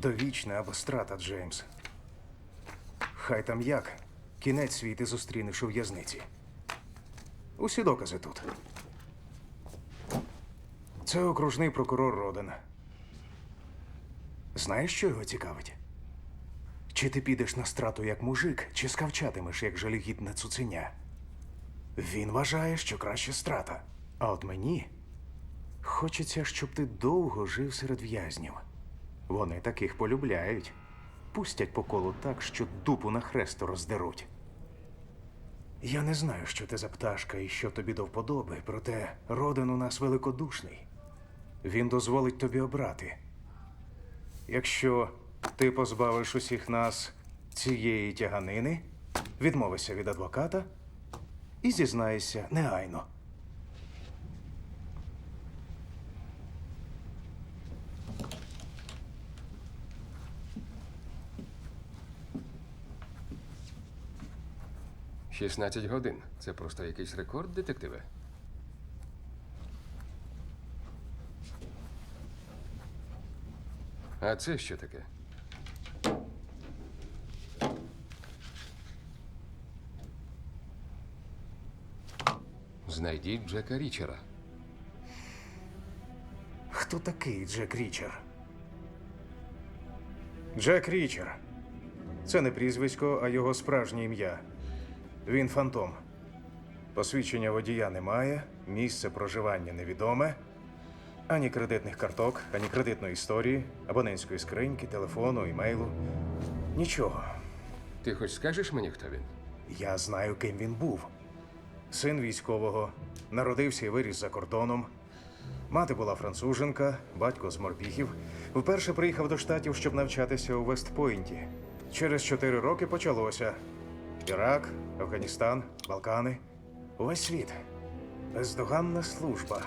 Довічне або страта, Джеймс. Хай там як. Кінець свій ти зустрінеш у в'язниці. Усі докази тут. Це окружний прокурор Роден. Знаєш, що його цікавить? Чи ти підеш на страту як мужик, чи скавчатимеш як жалюгідне цуценя? Він вважає, що краще страта. А от мені хочеться, щоб ти довго жив серед в'язнів. Вони таких полюбляють. Пустять по колу так, що дупу на хресту роздеруть. Я не знаю, що ти за пташка і що тобі до вподоби, проте родин у нас великодушний. Він дозволить тобі обрати. Якщо ти позбавиш усіх нас цієї тяганини, відмовишся від адвоката і зізнаєшся негайно. — 16 годин. Це просто якийсь рекорд, детективе. А це що таке? Знайдіть Джека Річера. Хто такий Джек Річер? Джек Річер. Це не прізвисько, а його справжнє ім'я. Він фантом. Посвідчення водія немає, місце проживання невідоме. Ані кредитних карток, ані кредитної історії, абонентської скриньки, телефону, імейлу. Нічого. Ти хоч скажеш мені, хто він? Я знаю, ким він був. Син військового, народився і виріс за кордоном. Мати була француженка, батько з морпіхів. Вперше приїхав до штатів, щоб навчатися у Вестпойнті. Через чотири роки почалося: Ірак, Афганістан, Балкани. Увесь світ. Бездоганна служба.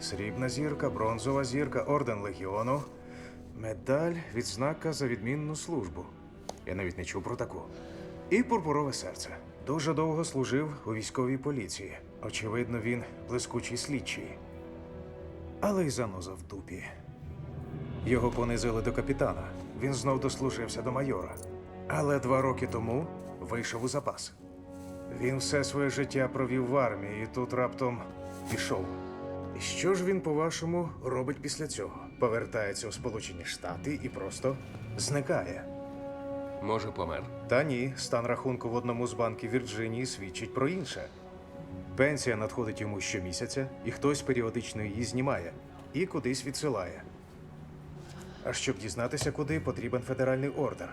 Срібна зірка, бронзова зірка, орден легіону, медаль, відзнака за відмінну службу. Я навіть не чув про таку. І пурпурове серце. Дуже довго служив у військовій поліції. Очевидно, він блискучий слідчий. Але й заноза в дупі. Його понизили до капітана. Він знов дослужився до майора. Але два роки тому вийшов у запас. Він все своє життя провів в армії і тут раптом пішов. І що ж він, по-вашому, робить після цього? Повертається у Сполучені Штати і просто зникає. Може, помер. Та ні, стан рахунку в одному з банків Вірджинії свідчить про інше. Пенсія надходить йому щомісяця, і хтось періодично її знімає і кудись відсилає. А щоб дізнатися, куди потрібен федеральний ордер.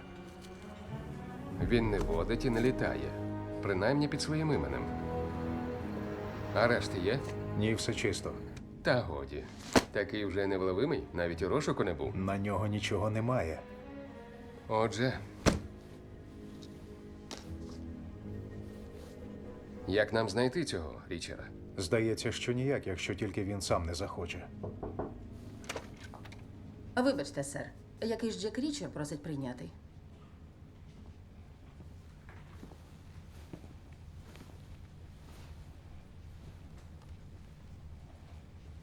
Він не водить і не літає. Принаймні під своїм іменем. Арешти є? Ні, все чисто. Та годі. Такий вже невловимий, навіть у розшуку не був. На нього нічого немає. Отже. Як нам знайти цього Річера? Здається, що ніяк, якщо тільки він сам не захоче. Вибачте, сер, якийсь Джек Річер просить прийняти.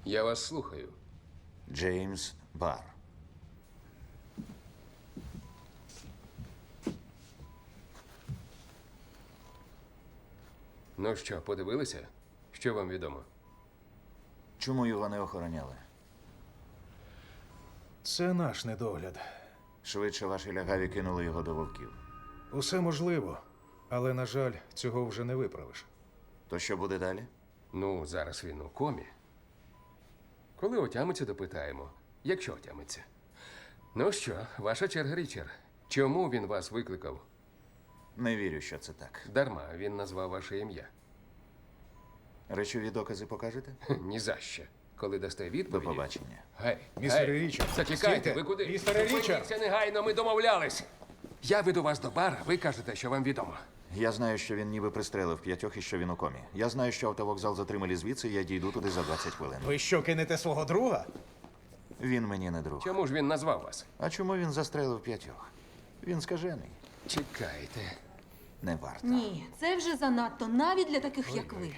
Я вас слухаю. Джеймс Бар. Ну що, подивилися? Що вам відомо? Чому його не охороняли? Це наш недогляд. Швидше ваші лягаві кинули його до вовків. Усе можливо, але, на жаль, цього вже не виправиш. То що буде далі? Ну, зараз він у комі. Коли отямиться, допитаємо. Якщо отямиться. Ну що, ваша черга, Річер. Чому він вас викликав? Не вірю, що це так. Дарма він назвав ваше ім'я. Речові докази покажете? Хе, Ні за що. Коли дасте До відповіді. побачення. Гей, Містере гей, Річард, Зачекайте, стійте! ви куди? Містере Зупиніться негайно, ми домовлялись. Я веду вас до бара, ви кажете, що вам відомо. Я знаю, що він ніби пристрелив п'ятьох і що він у комі. Я знаю, що автовокзал затримали звідси, я дійду туди за 20 хвилин. Ви що, кинете свого друга? Він мені не друг. Чому ж він назвав вас? А чому він застрелив п'ятьох? Він скажений. Чекайте. Не варто. Ні, це вже занадто навіть для таких, як ви.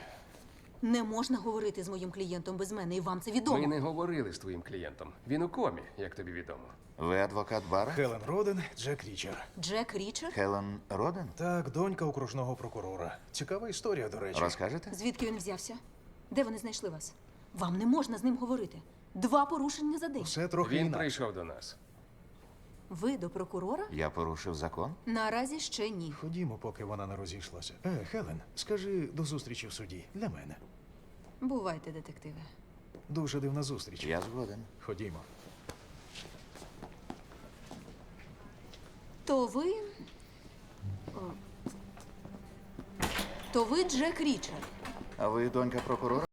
Не можна говорити з моїм клієнтом без мене, і вам це відомо. Ми не говорили з твоїм клієнтом. Він у комі, як тобі відомо. Ви адвокат Бара? Хелен Роден, Джек Річер. Джек Річер? Хелен Роден? Так, донька окружного прокурора. Цікава історія, до речі. Розкажете? Звідки він взявся? Де вони знайшли вас? Вам не можна з ним говорити. Два порушення за день. Все трохи Він інакше. прийшов до нас. Ви до прокурора? Я порушив закон? Наразі ще ні. Ходімо, поки вона не розійшлася. Е, Хелен, скажи до зустрічі в суді для мене. Бувайте, детективи. Дуже дивна зустріч. Я згоден. Ходімо. То ви. О. То ви Джек Річер. А ви донька прокурора?